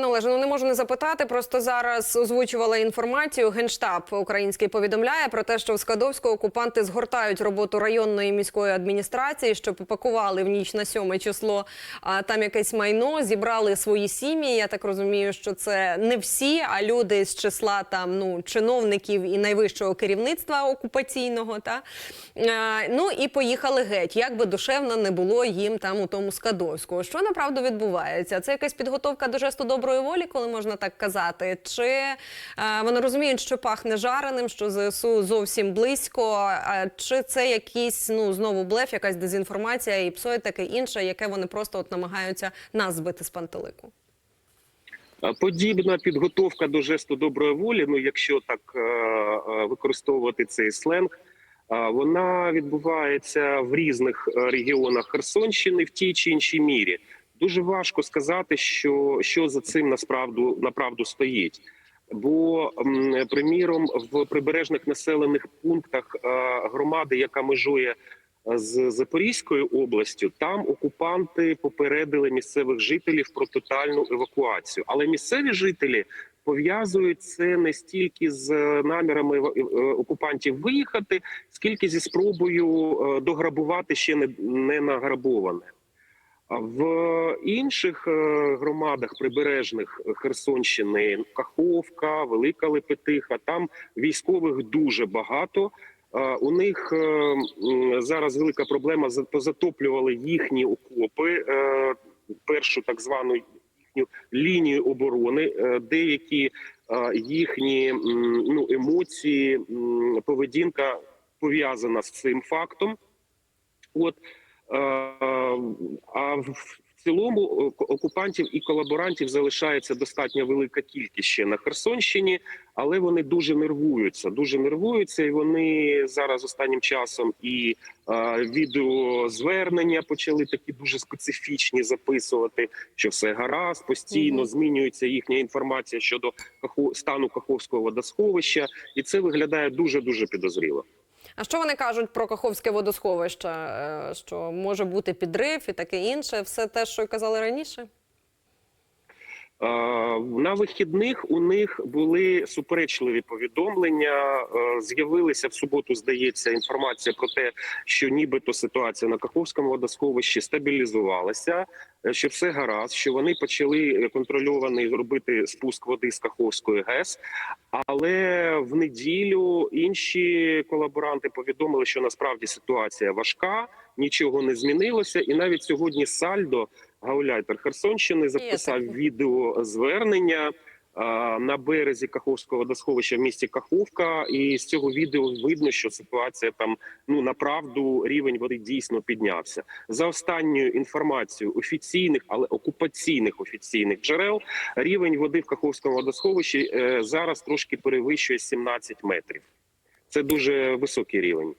Пане ну не можу не запитати. Просто зараз озвучувала інформацію. Генштаб український повідомляє про те, що в Скадовську окупанти згортають роботу районної міської адміністрації, що попакували в ніч на 7 число а, там якесь майно, зібрали свої сім'ї. Я так розумію, що це не всі, а люди з числа там ну чиновників і найвищого керівництва окупаційного. Та а, ну і поїхали геть. Як би душевно не було їм там у тому Скадовську. Що направду відбувається? Це якась підготовка до жесту доброї волі, коли можна так казати? Чи е, вони розуміють, що пахне жареним, що ЗСУ зовсім близько? Чи це якийсь ну знову блеф, якась дезінформація і псо і таке інше, яке вони просто от намагаються нас збити з пантелику? Подібна підготовка до жесту доброї волі, ну якщо так е, е, використовувати цей сленг, вона відбувається в різних е, регіонах Херсонщини в тій чи іншій мірі. Дуже важко сказати, що, що за цим насправду направду стоїть. Бо, приміром, в прибережних населених пунктах е, громади, яка межує з Запорізькою областю, там окупанти попередили місцевих жителів про тотальну евакуацію. Але місцеві жителі пов'язують це не стільки з намірами е, окупантів виїхати, скільки зі спробою е, дограбувати ще не, не награбоване. В інших е, громадах прибережних Херсонщини Каховка, Велика Лепетиха, там військових дуже багато. Е, У них е, зараз велика проблема за- позатоплювали їхні окопи, першу так звану їхню лінію оборони. Деякі їхні ну, емоції, поведінка пов'язана з цим фактом. От а в цілому о- окупантів і колаборантів залишається достатньо велика кількість ще на Херсонщині, але вони дуже нервуються. Дуже нервуються, і вони зараз останнім часом і е, відеозвернення почали такі дуже специфічні записувати, що все гаразд, постійно змінюється їхня інформація щодо стану Каховського водосховища, і це виглядає дуже дуже підозріло. А що вони кажуть про Каховське водосховище? Е, Що може бути підрив і таке інше? Все те, що казали раніше? Е, На вихідних у них були суперечливі повідомлення. Е, З'явилися в суботу, здається, інформація про те, що нібито ситуація на Каховському водосховищі стабілізувалася, е, що все гаразд, що вони почали контрольований робити спуск води з Каховської ГЕС. Але в неділю інші колаборанти повідомили, що насправді ситуація важка, нічого не змінилося, і навіть сьогодні Сальдо. Гауляйтер Херсонщини записав таке. відеозвернення а, на березі Каховського водосховища в місті Каховка, і з цього відео видно, що ситуація там ну направду рівень води дійсно піднявся. За останньою інформацією офіційних, але окупаційних офіційних джерел, рівень води в Каховському водосховищі е, зараз трошки перевищує 17 метрів. Це дуже високий рівень.